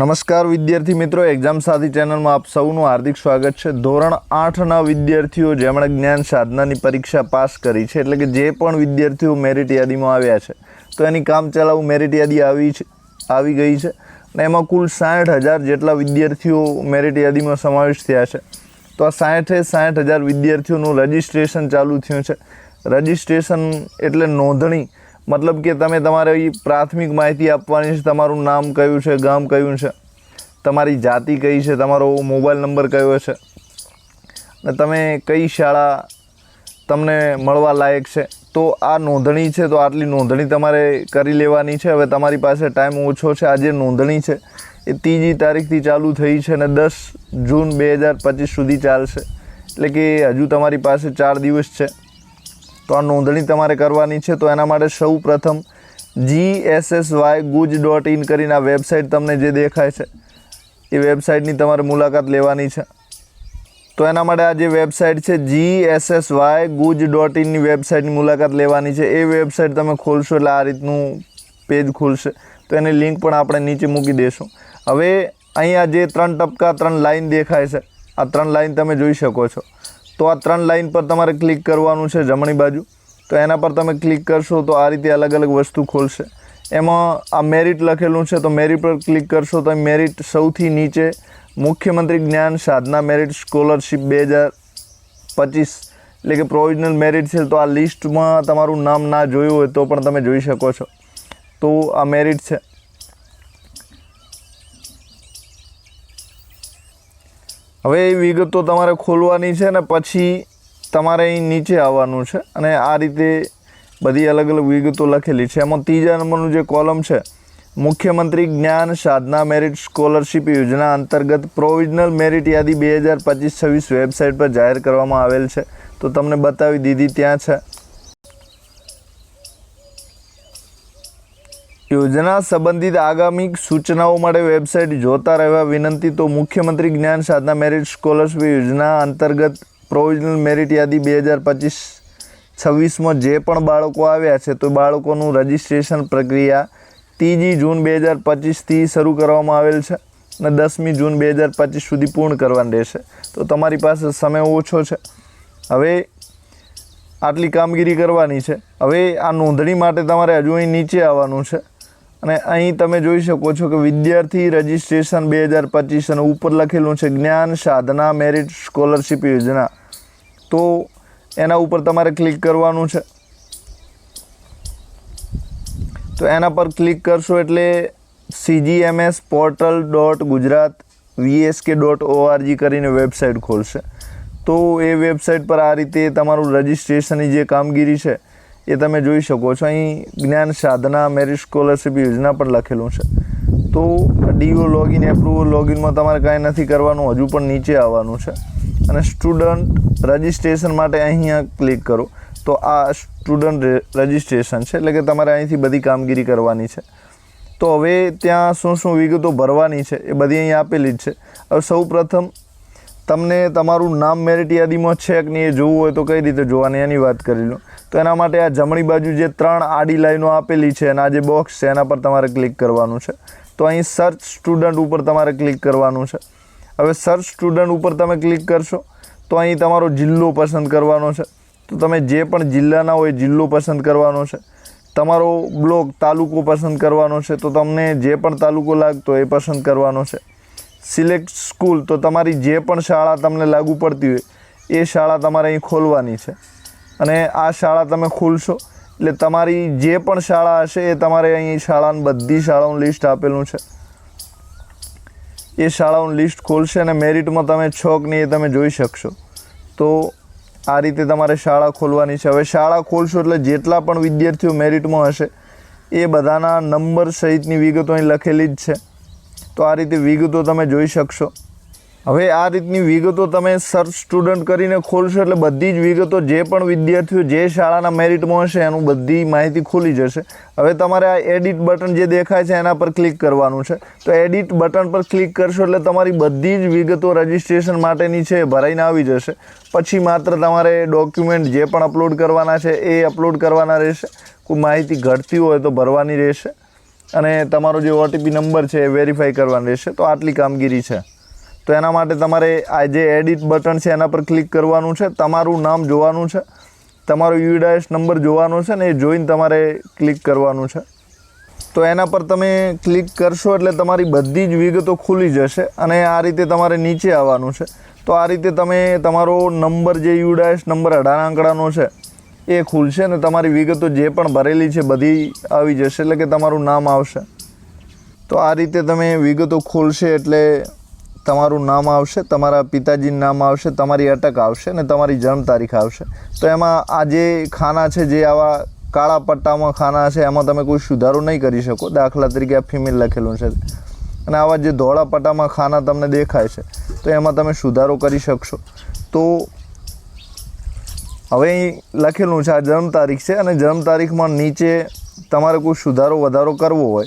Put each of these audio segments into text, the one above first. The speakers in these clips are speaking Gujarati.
નમસ્કાર વિદ્યાર્થી મિત્રો એક્ઝામ સાથી ચેનલમાં આપ સૌનું હાર્દિક સ્વાગત છે. ધોરણ આઠના વિદ્યાર્થીઓ જેમણે જ્ઞાન સાધનાની પરીક્ષા પાસ કરી છે, એટલે કે જે પણ વિદ્યાર્થીઓ મેરિટ યાદીમાં આવ્યા છે, તો એની કામ ચલાવ મેરિટ યાદી આવી છે, આવી ગઈ છે અને એમાં કુલ સાઠ હજાર જેટલા વિદ્યાર્થીઓ મેરિટ યાદીમાં સમાવેશ થયા છે. તો આ સાઠે સાઠ હજાર વિદ્યાર્થીઓનું રજિસ્ટ્રેશન ચાલુ થયું છે. રજિસ્ટ્રેશન એટલે નોંધણી મતલબ કે તમે તમારી પ્રાથમિક માહિતી આપવાની છે, તમારું નામ કયું છે, ગામ કયું છે, તમારી જાતિ કઈ છે, તમારો મોબાઈલ નંબર કયો છે, અને તમે કઈ શાળા તમને મળવા લાયક છે, તો આ નોંધણી છે, તો આટલી નોંધણી તમારે કરી લેવાની છે. હવે તમારી પાસે ટાઈમ ઓછો છે આ જે નોંધણી છે, એ ત્રીજી તારીખથી ચાલુ થઈ છે અને દસ જૂન બે હજાર પચીસ સુધી ચાલશે. એટલે કે હજુ તમારી પાસે ચાર દિવસ છે. તો આ નોંધણી તમારે કરવાની છે. તો એના માટે સૌ પ્રથમ વાય ગુજ ડોટ ઇન કરીને આ વેબસાઇટ તમને જે દેખાય છે, એ વેબસાઇટની તમારે મુલાકાત લેવાની છે. તો એના માટે આ જે વેબસાઇટ છે, G S S Y guj dot ઇનની વેબસાઇટની મુલાકાત લેવાની છે. એ વેબસાઇટ તમે ખોલશો એટલે આ રીતનું પેજ ખુલશે. તો એની લિંક પણ આપણે નીચે મૂકી દઈશું હવે અહીંયા જે ત્રણ ટપકા, ત્રણ લાઇન દેખાય છે, આ ત્રણ લાઇન તમે જોઈ શકો છો. તો આ ત્રણ લાઈન પર તમારે ક્લિક કરવાનું છે જમણી બાજુ. તો એના પર તમે ક્લિક કરશો તો આ રીતે અલગ અલગ વસ્તુ ખોલશે. એમાં આ મેરિટ લખેલું છે તો મેરિટ પર ક્લિક કરશો તો મેરિટ સૌથી નીચે મુખ્યમંત્રી જ્ઞાન સાધના મેરિટ સ્કોલરશીપ બે હજાર પચીસ એટલે કે પ્રોવિઝનલ મેરિટ છે તો આ લિસ્ટમાં તમારું નામ ના જોયું હોય તો પણ તમે જોઈ શકો છો. તો આ મેરિટ છે. હવે એ વિગતો તમારે ખોલવાની છે ને પછી તમારે અહીં નીચે આવવાનું છે અને આ રીતે બધી અલગ અલગ વિગતો લખેલી છે. એમાં ત્રીજા નંબરનું જે કોલમ છે, મુખ્યમંત્રી જ્ઞાન સાધના મેરિટ સ્કોલરશિપ યોજના અંતર્ગત પ્રોવિઝનલ મેરિટ યાદી બે હજાર પચીસ છવ્વીસ વેબસાઇટ પર જાહેર કરવામાં આવેલ છે. તો તમને બતાવી દીધી ત્યાં છે. યોજના સંબંધિત આગામી સૂચનાઓ માટે વેબસાઇટ જોતા રહેવા વિનંતી તો મુખ્યમંત્રી જ્ઞાન સાધના મેરિટ સ્કોલરશિપ યોજના અંતર્ગત પ્રોવિઝનલ મેરિટ યાદી બે હજાર પચીસ છવ્વીસમાં જે પણ બાળકો આવ્યા છે તો બાળકોનું રજિસ્ટ્રેશન પ્રક્રિયા ત્રીજી જૂન બે હજાર પચીસથી શરૂ કરવામાં આવેલ છે અને દસમી જૂન બે હજાર પચીસ સુધી પૂર્ણ કરવાની રહેશે. તો તમારી પાસે સમય ઓછો છે. હવે આટલી કામગીરી કરવાની છે. હવે આ નોંધણી માટે તમારે હજુ અહીં નીચે આવવાનું છે. અને અહીં તમે જોઈ શકો છો કે વિદ્યાર્થી રજિસ્ટ્રેશન બે હજાર પચીસ અને ઉપર લખેલું છે જ્ઞાન સાધના મેરિટ સ્કોલરશિપ યોજના. તો એના ઉપર તમારે ક્લિક કરવાનું છે. તો એના પર ક્લિક કરશો એટલે CGMS portal dot Gujarat VSK dot ORG કરીને વેબસાઇટ ખોલશે. તો એ વેબસાઇટ પર આ રીતે તમારું રજિસ્ટ્રેશનની જે કામગીરી છે એ તમે જોઈ શકો છો. અહીં જ્ઞાન સાધના મેરિટ સ્કોલરશિપ યોજના પણ લખેલું છે. તો ડીઓ લોગિન એપ્રુવલ લોગિનમાં તમારે કાંઈ નથી કરવાનું, હજુ પણ નીચે આવવાનું છે. અને સ્ટુડન્ટ રજિસ્ટ્રેશન માટે અહીંયા ક્લિક કરો. તો આ સ્ટુડન્ટ રજિસ્ટ્રેશન છે, એટલે કે તમારે અહીંથી બધી કામગીરી કરવાની છે. તો હવે ત્યાં શું શું વિગતો ભરવાની છે, એ બધી અહીં આપેલી જ છે. હવે સૌ પ્રથમ તમને તમારું નામ મેરિટ યાદીમાં છે કે નહીં એ જોવું હોય તો કઈ રીતે જોવાની, એની વાત કરી લો. તો એના માટે આ જમણી બાજુ જે ત્રણ આડી લાઈનો આપેલી છે અને આ જે બોક્સ છે એના પર તમારે ક્લિક કરવાનું છે. તો અહીં સર્ચ સ્ટુડન્ટ ઉપર તમારે ક્લિક કરવાનું છે. હવે સર્ચ સ્ટુડન્ટ ઉપર તમે ક્લિક કરશો, તો અહીં તમારો જિલ્લો પસંદ કરવાનો છે. તો તમે જે પણ જિલ્લાના હોય જિલ્લો પસંદ કરવાનો છે. તમારો બ્લોક તાલુકો પસંદ કરવાનો છે. તો તમને જે પણ તાલુકો લાગતો એ પસંદ કરવાનો છે. સિલેક્ટ સ્કૂલ તો તમારી જે પણ શાળા તમને લાગુ પડતી હોય, એ શાળા તમારે અહીં ખોલવાની છે. અને આ શાળા તમે ખોલશો, એટલે તમારી જે પણ શાળા હશે એ તમારે અહીં શાળાની બધી શાળાઓનું લિસ્ટ આપેલું છે. એ શાળાઓનું લિસ્ટ ખોલશે અને મેરિટમાં તમે છો કે નહીં એ તમે જોઈ શકશો. તો આ રીતે તમારે શાળા ખોલવાની છે. હવે શાળા ખોલશો એટલે જેટલા પણ વિદ્યાર્થીઓ મેરિટમાં હશે, એ બધાના નંબર સહિતની વિગતો અહીં લખેલી જ છે. તો આ રીતે વિગતો તમે જોઈ શકશો. હવે આ રીતની વિગતો તમે સર્ચ સ્ટુડન્ટ કરીને ખોલશો એટલે બધી જ વિગતો જે પણ વિદ્યાર્થીઓ જે શાળાના મેરિટમાં હશે એનું બધી માહિતી ખુલી જશે. હવે તમારે આ એડિટ બટન જે દેખાય છે એના પર ક્લિક કરવાનું છે. તો એડિટ બટન પર ક્લિક કરશો એટલે તમારી બધી જ વિગતો રજિસ્ટ્રેશન માટેની છે ભરાઈને આવી જશે. પછી માત્ર તમારે ડોક્યુમેન્ટ જે પણ અપલોડ કરવાના છે એ અપલોડ કરવાના રહેશે. કોઈ માહિતી ઘટતી હોય તો ભરવાની રહેશે. અને તમારો જે ઓટીપી નંબર છે એ વેરીફાઈ કરવાનો રહેશે. તો આટલી કામગીરી છે. તો એના માટે તમારે આ જે એડિટ બટન છે એના પર ક્લિક કરવાનું છે. તમારું નામ જોવાનું છે. તમારો યુડાએસ નંબર જોવાનો છે ને એ જોઈને તમારે ક્લિક કરવાનું છે. તો એના પર તમે ક્લિક કરશો એટલે તમારી બધી જ વિગતો ખુલી જશે અને આ રીતે તમારે નીચે આવવાનું છે. તો આ રીતે તમે તમારો નંબર જે યુડાએસ નંબર અઢાર આંકડાનો છે એ ખુલશે અને તમારી વિગતો જે પણ ભરેલી છે બધી આવી જશે એટલે કે તમારું નામ આવશે. તો આ રીતે તમે વિગતો ખોલશે એટલે તમારું નામ આવશે, તમારા પિતાજીનું નામ આવશે, તમારી અટક આવશે અને તમારી જન્મ તારીખ આવશે. તો એમાં આ જે ખાના છે, જે આવા કાળા પટ્ટામાં ખાના છે, એમાં તમે કોઈ સુધારો નહીં કરી શકો. દાખલા તરીકે આ ફિમેલ લખેલું છે. અને આવા જે ધોળા પટ્ટામાં ખાના તમને દેખાય છે, તો એમાં તમે સુધારો કરી શકશો. તો હવે અહીં લખેલું છે, આ જન્મ તારીખ છે અને જન્મ તારીખમાં નીચે તમારે કોઈ સુધારો, વધારો કરવો હોય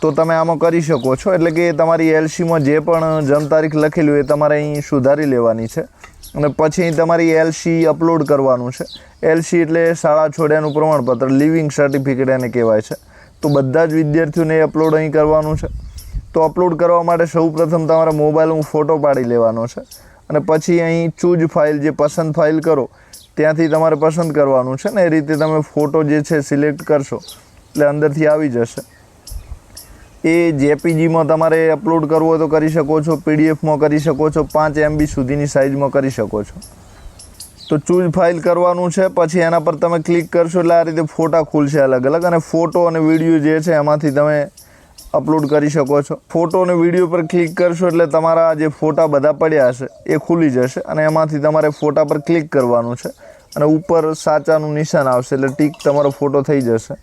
તો તમે આમાં કરી શકો છો. એટલે કે તમારી એલસીમાં જે પણ જન્મ તારીખ લખેલી હોય એ તમારે અહીં સુધારી લેવાની છે. અને પછી અહીં તમારી એલસી અપલોડ કરવાનું છે. એલસી એટલે શાળા છોડ્યાનું પ્રમાણપત્ર, લિવિંગ સર્ટિફિકેટ એને કહેવાય છે. તો બધા જ વિદ્યાર્થીઓને અપલોડ અહીં કરવાનું છે. તો અપલોડ કરવા માટે સૌપ્રથમ તમારા મોબાઈલ ફોટો પાડી લેવાનો છે. અને પછી અહીં ચૂઝ ફાઇલ, જે પસંદ ફાઇલ કરો ત્યાંથી તમારે પસંદ કરવાનું છે ને, એ રીતે તમે ફોટો જે છે સિલેક્ટ કરશો, એટલે અંદરથી આવી જશે. એ જેપીજીમાં તમારે અપલોડ કરવું હોય તો કરી શકો છો, પીડીએફમાં કરી શકો છો, પાંચ એમબી સુધીની સાઇઝમાં કરી શકો છો. તો ચૂઝ ફાઇલ કરવાનું છે, પછી એના પર તમે ક્લિક કરશો, એટલે આ રીતે ફોટા ખુલશે અલગ અલગ, અને ફોટો અને વીડિયો જે છે એમાંથી તમે અપલોડ કરી શકો છો. ફોટો અને વીડિયો પર ક્લિક કરશો, એટલે તમારા જે ફોટા બધા પડ્યા હશે, એ ખુલી જશે, અને એમાંથી તમારે ફોટા પર ક્લિક કરવાનું છે. અને ઉપર સાચાનું નિશાન આવશે એટલે ટીક તમારો ફોટો થઈ જશે.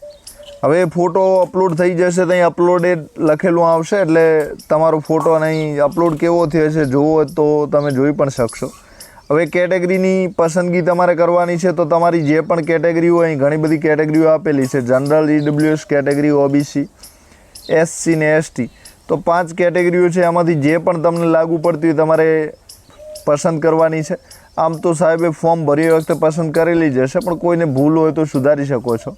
હવે ફોટો અપલોડ થઈ જશે તો અહીં અપલોડેડ લખેલું આવશે એટલે તમારો ફોટો અને અહીં અપલોડ કેવો થયો છે જોવો તો તમે જોઈ પણ શકશો. હવે કેટેગરીની પસંદગી તમારે કરવાની છે તો તમારી જે પણ કેટેગરી હોય અહીં ઘણી બધી કેટેગરીઓ આપેલી છે. General EWS category, OBC, SC ને એસટી. તો પાંચ કેટેગરીઓ છે એમાંથી જે પણ તમને લાગુ પડતી હોય તમારે પસંદ કરવાની છે. આમ તો સાહેબે ફોર્મ ભરી વખતે પસંદ કરેલી જ હશે, પણ કોઈને ભૂલ હોય તો સુધારી શકો છો.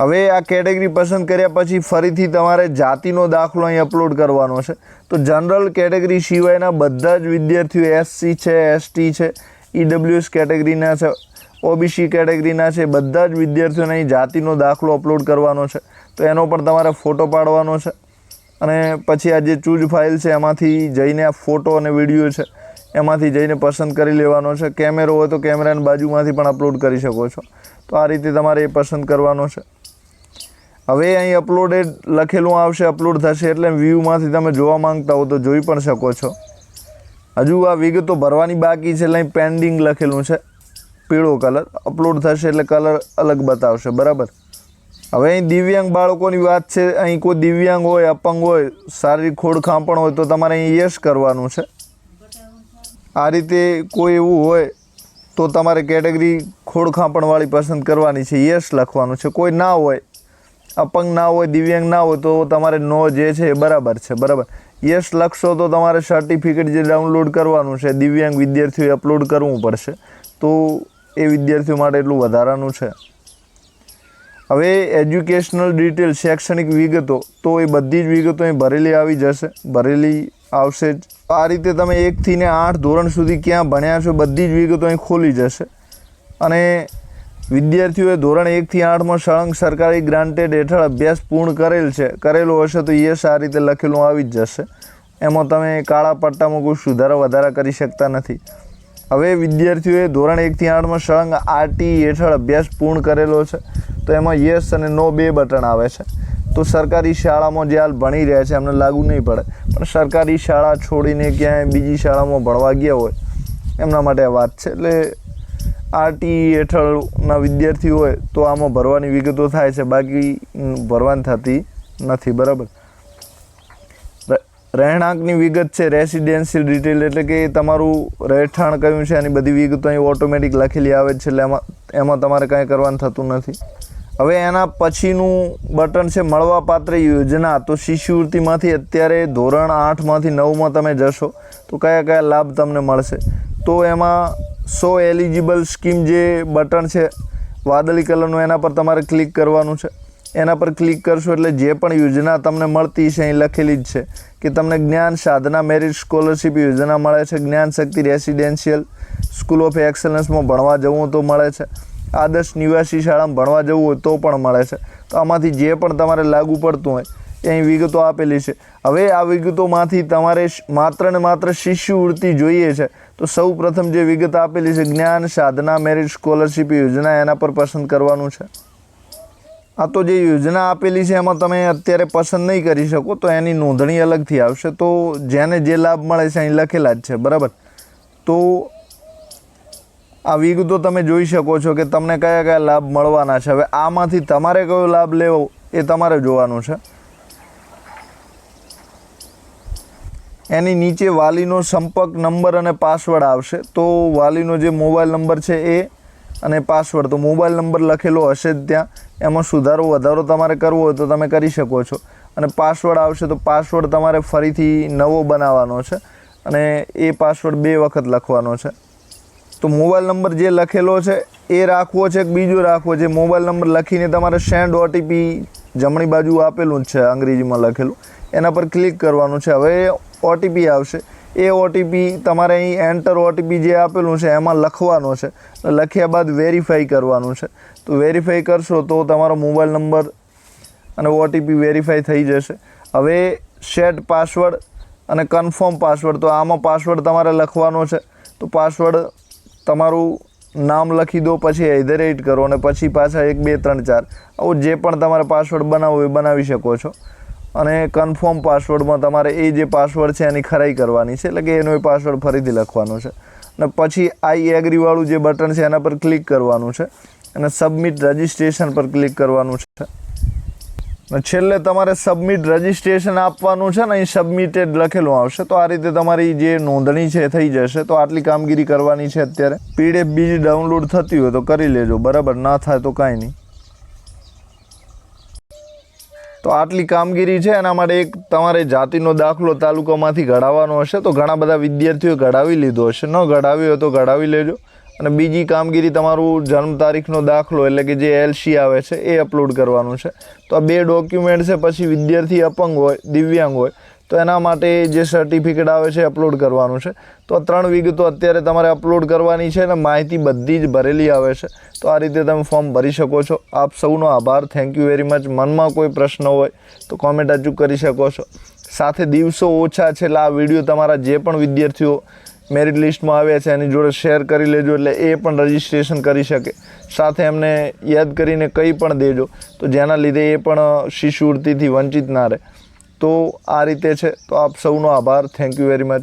હવે આ કેટેગરી પસંદ કર્યા પછી ફરીથી તમારે જાતિનો દાખલો અહીં અપલોડ કરવાનો છે. તો જનરલ કેટેગરી સિવાયના બધા જ વિદ્યાર્થીઓ એસસી છે એસટી છે ઈડબ્લ્યુએસ કેટેગરીના છે ઓબીસી કેટેગરીના છે, બધા જ વિદ્યાર્થીઓને અહીં જાતિનો દાખલો અપલોડ કરવાનો છે. તો એનો પણ તમારે ફોટો પાડવાનો છે. અને પછી આ જે ચૂજ ફાઇલ છે, એમાંથી જઈને આ ફોટો અને વીડિયો છે એમાંથી જઈને પસંદ કરી લેવાનો છે. કેમેરો હોય તો કેમેરાની બાજુમાંથી પણ અપલોડ કરી શકો છો. તો આ રીતે તમારે એ પસંદ કરવાનો છે. હવે અહીં અપલોડેડ લખેલું આવશે અપલોડ થશે એટલે વ્યૂમાંથી તમે જોવા માંગતા હો તો જોઈ પણ શકો છો. હજુ આ વિગતો ભરવાની બાકી છે એટલે અહીં પેન્ડિંગ લખેલું છે. પીળો કલર અપલોડ થશે એટલે કલર અલગ બતાવશે. બરાબર? હવે અહીં દિવ્યાંગ બાળકોની વાત છે. અહીં કોઈ દિવ્યાંગ હોય, અપંગ હોય, શારીરિક ખોડખાંપણ હોય તો તમારે અહીં યશ કરવાનું છે. આ રીતે કોઈ એવું હોય, તો તમારે કેટેગરી ખોડખાંપણવાળી પસંદ કરવાની છે. યસ લખવાનું છે. કોઈ ના હોય, અપંગ ના હોય, દિવ્યાંગ ના હોય, તો તમારે નો જે છે એ બરાબર છે. બરાબર. યસ લખશો તો તમારે સર્ટિફિકેટ જે ડાઉનલોડ કરવાનું છે, દિવ્યાંગ વિદ્યાર્થીઓએ અપલોડ કરવું પડશે, તો એ વિદ્યાર્થીઓ માટે એટલું વધારાનું છે. હવે એજ્યુકેશનલ ડિટેલ શૈક્ષણિક વિગતો, તો એ બધી જ વિગતો અહીં ભરેલી આવી જશે. ભરેલી આવશે. જ આ રીતે તમે એકથી ને આઠ ધોરણ સુધી ક્યાં ભણ્યા છો બધી જ વિગતો અહીં ખોલી જશે. અને વિદ્યાર્થીઓએ ધોરણ એકથી આઠમાં સળંગ સરકારી ગ્રાન્ટેડ હેઠળ અભ્યાસ પૂર્ણ કરેલ છે, કરેલો હશે તો યસ આ રીતે લખેલું આવી જ જશે. એમાં તમે કાળા પટ્ટામાં કોઈ સુધારા વધારા કરી શકતા નથી. હવે વિદ્યાર્થીઓએ ધોરણ એકથી આઠમાં સળંગ આરટી હેઠળ અભ્યાસ પૂર્ણ કરેલો છે, તો એમાં યસ અને નો બે બટન આવે છે. તો સરકારી શાળામાં જે હાલ ભણી રહ્યા છે, એમને લાગુ નહીં પડે. પણ સરકારી શાળા છોડીને ક્યાંય બીજી શાળામાં ભણવા ગયા હોય, એમના માટે વાત છે. એટલે આરટી હેઠળના વિદ્યાર્થી હોય તો આમાં ભરવાની વિગતો થાય છે, બાકી ભરવાની થતી નથી, બરાબર? રહેણાંકની વિગત છે, રેસિડેન્શિયલ ડિટેલ એટલે કે તમારું રહેઠાણ કયું છે, એની બધી વિગતો અહીં ઓટોમેટિક લખેલી આવે છે, એટલે એમાં એમાં તમારે કાંઈ કરવાનું થતું નથી. હવે એના પછીનું બટન છે મળવાપાત્ર યોજના. તો શિષ્યવૃત્તિમાંથી અત્યારે ધોરણ આઠમાંથી નવમાં તમે જશો, તો કયા કયા લાભ તમને મળશે? તો એમાં સો એલિજિબલ સ્કીમ જે બટન છે, વાદળી કલરનું, એના પર તમારે ક્લિક કરવાનું છે. એના પર ક્લિક કરશો એટલે જે પણ યોજના તમને મળતી છે અહીં લખેલી જ છે કે તમને જ્ઞાન સાધના મેરિટ સ્કોલરશિપ યોજના મળે છે, Gyan Shakti residential school of એક્સલન્સમાં ભણવા જવું તો મળે છે. આદર્શ નિવાસી શાળામાં ભણવા જવું હોય તો પણ મળે છે. તો આમાંથી જે પણ તમારે લાગુ પડતું હોય, એ અહીં વિગતો આપેલી છે. હવે આ વિગતોમાંથી તમારે માત્ર ને માત્ર શિષ્યવૃત્તિ જોઈએ છે. તો સૌ પ્રથમ જે વિગત આપેલી છે, જ્ઞાન સાધના મેરિટ સ્કોલરશિપ યોજના, એના પર પસંદ કરવાનું છે. આ તો જે યોજના આપેલી છે, એમાં તમે અત્યારે પસંદ નહીં કરી શકો, તો એની નોંધણી અલગથી આવશે. તો જેને જે લાભ મળે છે, અહીં લખેલા જ છે, બરાબર? તો આ વિગતો તમે જોઈ શકો છો કે તમને કયા કયા લાભ મળવાના છે. હવે આમાંથી તમારે કયો લાભ લેવો એ તમારે જોવાનું છે. એની નીચે વાલીનો સંપર્ક નંબર અને પાસવર્ડ આવશે. તો વાલીનો જે મોબાઈલ નંબર છે એ અને પાસવર્ડ, તો મોબાઈલ નંબર લખેલો હશે જ ત્યાં. એમાં સુધારો, વધારો તમારે કરવો હોય તો તમે કરી શકો છો. અને પાસવર્ડ આવશે તો પાસવર્ડ તમારે ફરીથી નવો બનાવવાનો છે. અને એ પાસવર્ડ બે વખત લખવાનો છે. તો મોબાઈલ નંબર જે લખેલો છે, એ રાખવો છે કે બીજો રાખવો? છે મોબાઈલ નંબર લખીને તમારે સેન્ડ ઓટીપી જમણી બાજુ આપેલું છે, અંગ્રેજીમાં લખેલું. એના પર ક્લિક કરવાનું છે. હવે ઓટીપી આવશે. એ ઓટીપી તમારે અહીં એન્ટર ઓટીપી જે આપેલું છે, એમાં લખવાનો છે. લખ્યા બાદ વેરીફાઈ કરવાનું છે. તો વેરીફાઈ કરશો તો તમારો મોબાઈલ નંબર અને ઓટીપી વેરીફાઈ થઈ જશે. હવે સેટ પાસવર્ડ અને કન્ફર્મ પાસવર્ડ તો આમાં પાસવર્ડ તમારે લખવાનો છે. તો પાસવર્ડ તમારું નામ લખી દો, પછી એધરેટ કરો અને પછી પાછા એક, બે, ત્રણ, ચાર. આવું જે પણ તમારે પાસવર્ડ બનાવવો એ બનાવી શકો છો. અને કન્ફર્મ પાસવર્ડમાં તમારે એ જે પાસવર્ડ છે એની ખરાઈ કરવાની છે, એટલે કે એનો એ પાસવર્ડ ફરીથી લખવાનો છે. અને પછી આઈ એગ્રીવાળું જે બટન છે એના પર ક્લિક કરવાનું છે. અને સબમિટ રજિસ્ટ્રેશન પર ક્લિક કરવાનું છે. છેલ્લે તમારે સબમિટ રજિસ્ટ્રેશન આપવાનું છે ને, અહીં સબમિટેડ લખેલું આવશે. તો આ રીતે તમારી જે નોંધણી છે થઈ જશે. તો આટલી કામગીરી કરવાની છે અત્યારે. પીડીએફ બીજી ડાઉનલોડ થતી હોય તો કરી લેજો. બરાબર? ના થાય તો કાંઈ નહીં. તો આટલી કામગીરી છે, એના માટે એક તમારે જાતિનો દાખલો તાલુકામાંથી ઘડાવવાનો હશે. તો ઘણા બધા વિદ્યાર્થીઓ ઘડાવી લીધો હશે. ન ઘડાવ્યો તો ઘડાવી લેજો. અને બીજી કામગીરી તમારું જન્મ તારીખનો દાખલો એટલે કે જે એલસી આવે છે, એ અપલોડ કરવાનું છે. તો આ બે ડોક્યુમેન્ટ છે, પછી વિદ્યાર્થી અપંગ હોય, દિવ્યાંગ હોય, તો એના માટે જે સર્ટિફિકેટ આવે છે અપલોડ કરવાનું છે. તો આ ત્રણ વિગતો અત્યારે તમારે અપલોડ કરવાની છે અને માહિતી બધી જ ભરેલી આવે છે. તો આ રીતે તમે ફોર્મ ભરી શકો છો. આપ સૌનો આભાર. થેન્ક યુ વેરી મચ મનમાં કોઈ પ્રશ્ન હોય તો કોમેન્ટ અચૂક કરી શકો છો. સાથે દિવસો ઓછા છેલ્લા આ વીડિયો તમારા જે પણ વિદ્યાર્થીઓ મેરિટ લિસ્ટમાં આવ્યા છે, એની જોડે શેર કરી લેજો એટલે એ પણ રજિસ્ટ્રેશન કરી શકે. સાથે એમને યાદ કરીને કંઈ પણ દેજો. તો જેના લીધે એ પણ શિષ્યવૃત્તિથી વંચિત ના રહે. તો આ રીતે છે. તો આપ સૌનો આભાર. Thank you very much